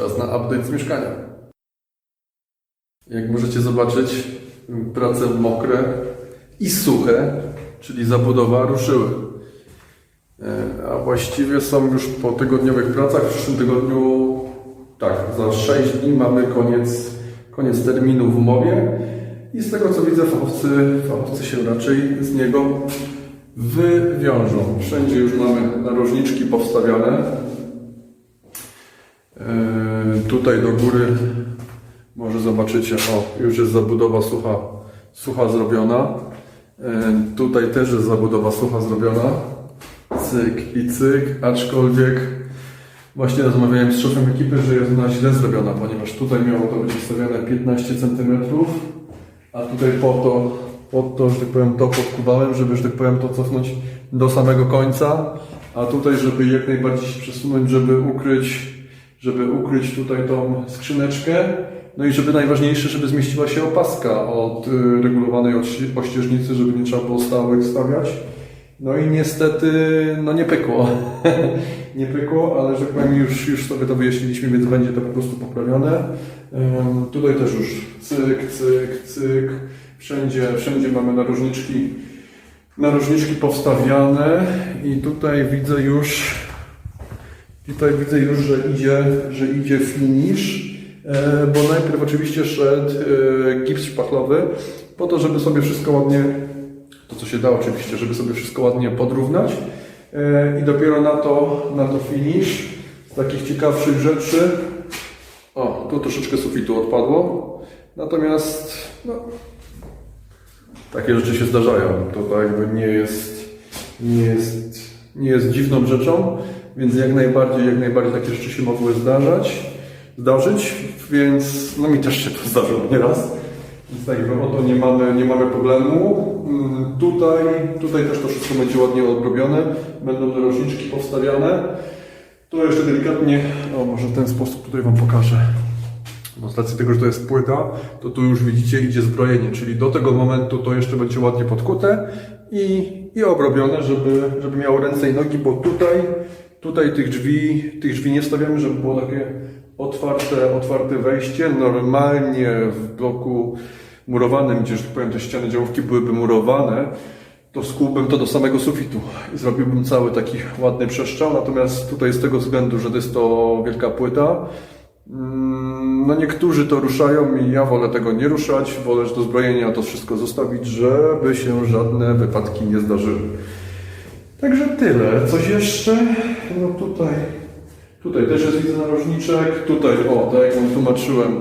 Czas na update z mieszkania. Jak możecie zobaczyć, prace mokre i suche, czyli zabudowa ruszyły. E, A właściwie są już po tygodniowych pracach. W przyszłym tygodniu, tak, za 6 dni mamy koniec, koniec terminu w umowie. I z tego co widzę, fachowcy, fachowcy się raczej z niego wywiążą. Wszędzie już mamy narożniczki powstawiane. E, Tutaj do góry może zobaczycie, o, już jest zabudowa sucha, sucha zrobiona. E, Tutaj też jest zabudowa sucha zrobiona. Cyk i cyk, aczkolwiek właśnie rozmawiałem z szefem ekipy, że jest ona źle zrobiona, ponieważ tutaj miało to być ustawione 15 cm, a tutaj po to, po to, że tak powiem, to podkuwałem, żeby, że tak powiem, to cofnąć do samego końca, a tutaj, żeby jak najbardziej się przesunąć, żeby ukryć, żeby ukryć tutaj tą skrzyneczkę, no i żeby najważniejsze, żeby zmieściła się opaska od y, regulowanej ości- ościeżnicy, żeby nie trzeba było stałek stawiać. No i niestety, no nie pykło. nie pykło, ale że tak powiem, już, już sobie to wyjaśniliśmy, więc będzie to po prostu poprawione. Ym, tutaj też już cyk, cyk, cyk. Wszędzie, wszędzie mamy narożniczki, narożniczki powstawiane i tutaj widzę już, tutaj widzę już, że idzie, że idzie finish. E, Bo najpierw oczywiście szedł e, gips szpachlowy, po to, żeby sobie wszystko ładnie to co się da oczywiście, żeby sobie wszystko ładnie podrównać. E, i dopiero na to, na to finish z takich ciekawszych rzeczy o, tu troszeczkę sufitu odpadło. Natomiast no, takie rzeczy się zdarzają. To tak jakby nie jest nie jest, nie jest dziwną rzeczą więc jak najbardziej, jak najbardziej takie rzeczy się mogły zdarzać zdarzyć, więc no mi też się to zdarzyło nieraz więc tak o to nie mamy, nie mamy problemu. Mm, Tutaj, tutaj też to wszystko będzie ładnie odrobione. Będą narożniczki powstawiane. To jeszcze delikatnie, o może w ten sposób tutaj Wam pokażę. No, z racji tego, że to jest płyta, to tu już widzicie idzie zbrojenie, czyli do tego momentu to jeszcze będzie ładnie podkute i, i obrobione, żeby, żeby miało ręce i nogi, bo tutaj, tutaj tych drzwi, tych drzwi nie stawiamy, żeby było takie otwarte, otwarte wejście. Normalnie w bloku murowanym, gdzie, że tak powiem, te ściany działówki byłyby murowane, to skłułbym to do samego sufitu i zrobiłbym cały taki ładny przestrzał. Natomiast tutaj z tego względu, że to jest to wielka płyta, mm, no niektórzy to ruszają i ja wolę tego nie ruszać, wolę do zbrojenia to wszystko zostawić, żeby się żadne wypadki nie zdarzyły. Także tyle. Coś jeszcze? No tutaj, tutaj też jest widzę narożniczek. Tutaj, o, tak jak wam tłumaczyłem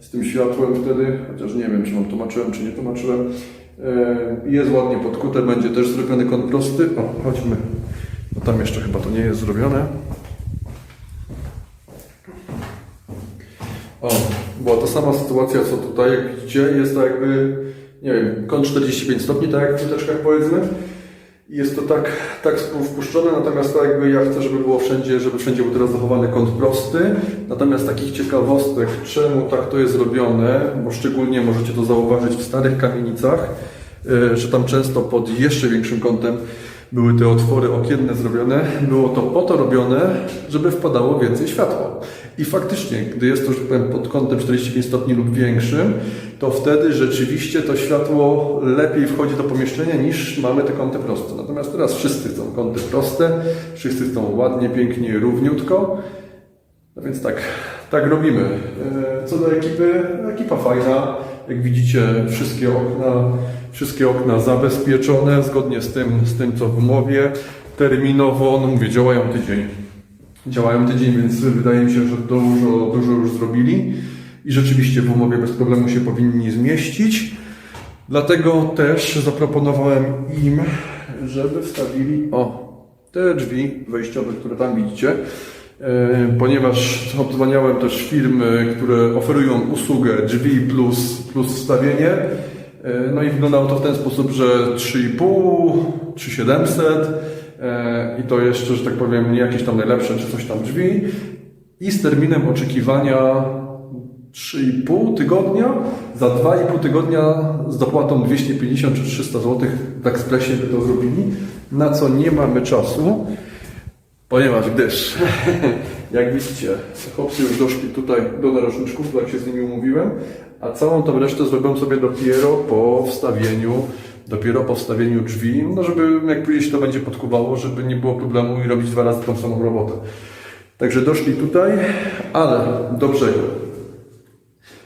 z tym światłem wtedy, chociaż nie wiem, czy wam tłumaczyłem, czy nie tłumaczyłem. E, Jest ładnie podkute, będzie też zrobiony kąt prosty. O, chodźmy. No tam jeszcze chyba to nie jest zrobione. O, była ta sama sytuacja co tutaj, jak widzicie, jest to jakby, nie wiem, kąt 45 stopni, tak jak w wytyczkach powiedzmy. Jest to tak, tak wpuszczone, natomiast tak jakby ja chcę, żeby było wszędzie, żeby wszędzie był teraz zachowany kąt prosty. Natomiast takich ciekawostek, czemu tak to jest robione, bo szczególnie możecie to zauważyć w starych kamienicach, y, że tam często pod jeszcze większym kątem były te otwory okienne zrobione. Było to po to robione, żeby wpadało więcej światła. I faktycznie, gdy jest to, że tak powiem, pod kątem 45 stopni lub większym, to wtedy rzeczywiście to światło lepiej wchodzi do pomieszczenia niż mamy te kąty proste. Natomiast teraz wszyscy chcą kąty proste, wszyscy chcą ładnie, pięknie, równiutko. No więc tak, tak robimy. E, Co do ekipy, ekipa fajna. Jak widzicie, wszystkie okna, wszystkie okna zabezpieczone zgodnie z tym, z tym co w umowie. Terminowo, no mówię, działają tydzień. Działają tydzień, więc wydaje mi się, że dużo, dużo już zrobili i rzeczywiście w umowie bez problemu się powinni zmieścić. Dlatego też zaproponowałem im, żeby wstawili o te drzwi wejściowe, które tam widzicie. E, Ponieważ obdzwaniałem też firmy, które oferują usługę drzwi plus, plus wstawienie. E, No i wyglądało to w ten sposób, że 3,5, 3700 e, i to jeszcze, że tak powiem, nie jakieś tam najlepsze czy coś tam drzwi i z terminem oczekiwania 3,5 tygodnia, za 2,5 tygodnia z dopłatą 250 czy 300 zł w Expressie by to zrobili, na co nie mamy czasu. Ponieważ gdyż, jak widzicie, chłopcy już doszli tutaj do narożniczków, tak się z nimi umówiłem, a całą tą resztę zrobiłem sobie dopiero po wstawieniu, dopiero po wstawieniu drzwi, no żeby jak później się to będzie podkuwało, żeby nie było problemu i robić dwa razy tą samą robotę. Także doszli tutaj, ale do brzegu.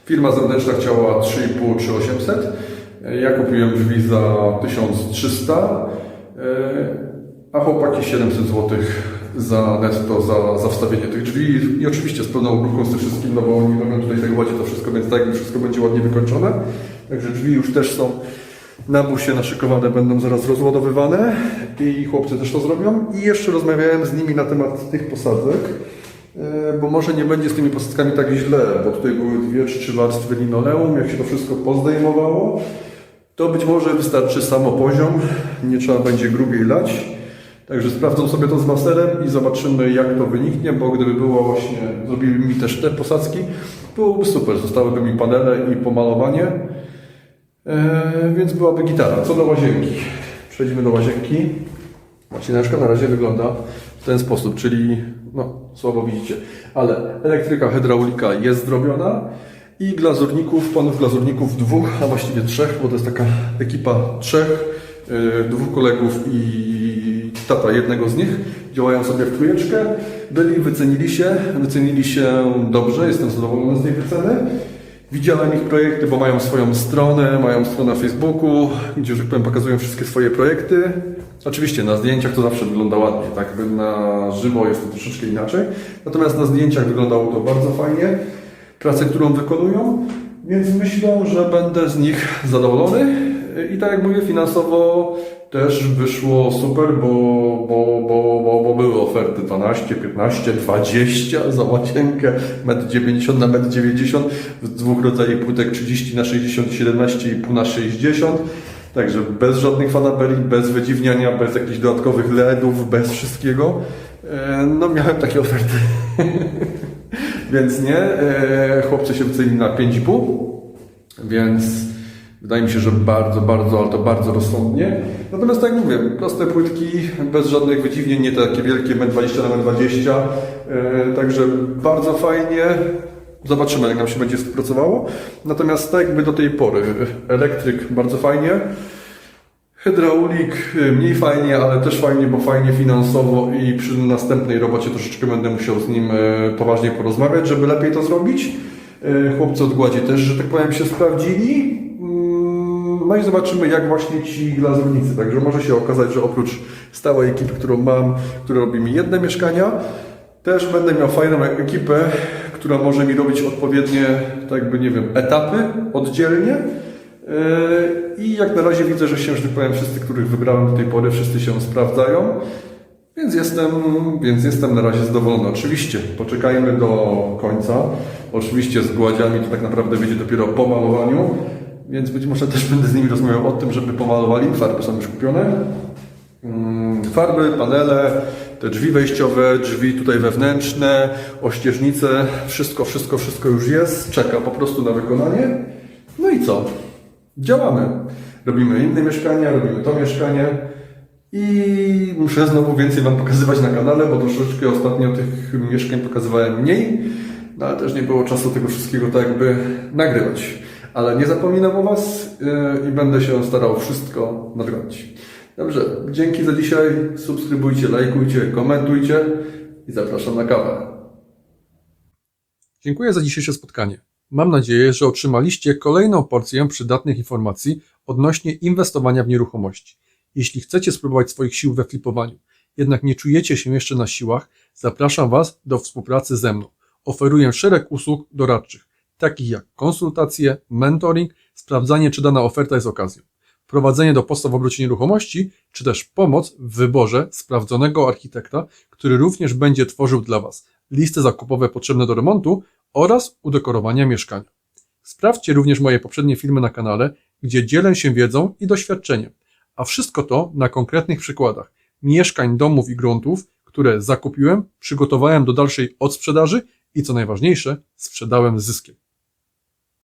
Firma zewnętrzna chciała 3,5 czy 800. Ja kupiłem drzwi za 1300, e, a chłopaki 700 zł za netto za, za wstawienie tych drzwi. I oczywiście z pełną obróbką z tym wszystkim, no bo oni robią tutaj ładnie to wszystko, więc tak wszystko będzie ładnie wykończone. Także drzwi już też są na busie naszykowane, będą zaraz rozładowywane i chłopcy też to zrobią. I jeszcze rozmawiałem z nimi na temat tych posadzek. E, bo może nie będzie z tymi posadzkami tak źle, bo tutaj były dwie czy trzy warstwy linoleum, jak się to wszystko pozdejmowało, to być może wystarczy samo poziom, nie trzeba będzie grubiej lać. Także sprawdzą sobie to z maserem i zobaczymy jak to wyniknie, bo gdyby było właśnie, zrobili mi też te posadzki, byłoby super, zostałyby mi panele i pomalowanie, e, więc byłaby gitara. Co do łazienki, przejdźmy do łazienki. Łazieneczka na razie wygląda w ten sposób, czyli no, słabo widzicie, ale elektryka, hydraulika jest zrobiona i glazurników, panów glazurników dwóch, a właściwie trzech, bo to jest taka ekipa trzech, yy, dwóch kolegów i tata jednego z nich, działają sobie w trójeczkę, byli, wycenili się, wycenili się dobrze, jestem zadowolony z tej wyceny. Widziałem ich projekty, bo mają swoją stronę, mają stronę na Facebooku, gdzie, że powiem, pokazują wszystkie swoje projekty. Oczywiście na zdjęciach to zawsze wygląda ładnie, tak? Na żywo jest to troszeczkę inaczej. Natomiast na zdjęciach wyglądało to bardzo fajnie. Pracę, którą wykonują, więc myślę, że będę z nich zadowolony. I tak jak mówię, finansowo też wyszło super, bo, bo, bo, bo, bo były oferty 12, 15, 20 za łazienkę, 1,90 m na 1,90 m, w dwóch rodzajach płytek 30 na 60 17,5 na 60 Także bez żadnych fanaberii, bez wydziwniania, bez jakichś dodatkowych LEDów, bez wszystkiego. E, No miałem takie oferty. Więc nie, e, chłopcy się wycenili na 5,5, więc wydaje mi się, że bardzo, bardzo, ale to bardzo rozsądnie. Natomiast tak jak mówię, proste płytki, bez żadnych wydziwnień, nie takie wielkie, 1,20 na 1,20 e, także bardzo fajnie. Zobaczymy, jak nam się będzie współpracowało. Natomiast tak jakby do tej pory, elektryk bardzo fajnie, hydraulik y, mniej fajnie, ale też fajnie, bo fajnie finansowo i przy następnej robocie troszeczkę będę musiał z nim y, poważnie porozmawiać, żeby lepiej to zrobić. Chłopcy od gładzi też, że tak powiem, się sprawdzili. No i zobaczymy, jak właśnie ci glazownicy. Także może się okazać, że oprócz stałej ekipy, którą mam, która robi mi jedne mieszkania, też będę miał fajną ekipę, która może mi robić odpowiednie, tak jakby, nie wiem, etapy oddzielnie. Yy, I jak na razie widzę, że się, że tak powiem, wszyscy, których wybrałem do tej pory, wszyscy się sprawdzają. Więc jestem, więc jestem na razie zadowolony. Oczywiście poczekajmy do końca. Oczywiście z gładziami to tak naprawdę będzie dopiero po malowaniu, więc być może też będę z nimi rozmawiał o tym, żeby pomalowali. Farby są już kupione. Mm, Farby, panele, te drzwi wejściowe, drzwi tutaj wewnętrzne, ościeżnice, wszystko, wszystko, wszystko już jest. Czeka po prostu na wykonanie. No i co? Działamy. Robimy inne mieszkania, robimy to mieszkanie. I muszę znowu więcej Wam pokazywać na kanale, bo troszeczkę ostatnio tych mieszkań pokazywałem mniej, no ale też nie było czasu tego wszystkiego tak jakby nagrywać. Ale nie zapominam o Was yy, i będę się starał wszystko nadrobić. Dobrze, dzięki za dzisiaj. Subskrybujcie, lajkujcie, komentujcie i zapraszam na kawę. Dziękuję za dzisiejsze spotkanie. Mam nadzieję, że otrzymaliście kolejną porcję przydatnych informacji odnośnie inwestowania w nieruchomości. Jeśli chcecie spróbować swoich sił we flipowaniu, jednak nie czujecie się jeszcze na siłach, zapraszam Was do współpracy ze mną. Oferuję szereg usług doradczych, takich jak konsultacje, mentoring, sprawdzanie czy dana oferta jest okazją, prowadzenie do postaw w obrocie nieruchomości, czy też pomoc w wyborze sprawdzonego architekta, który również będzie tworzył dla Was listy zakupowe potrzebne do remontu oraz udekorowania mieszkania. Sprawdźcie również moje poprzednie filmy na kanale, gdzie dzielę się wiedzą i doświadczeniem, a wszystko to na konkretnych przykładach mieszkań, domów i gruntów, które zakupiłem, przygotowałem do dalszej odsprzedaży i co najważniejsze, sprzedałem zyskiem.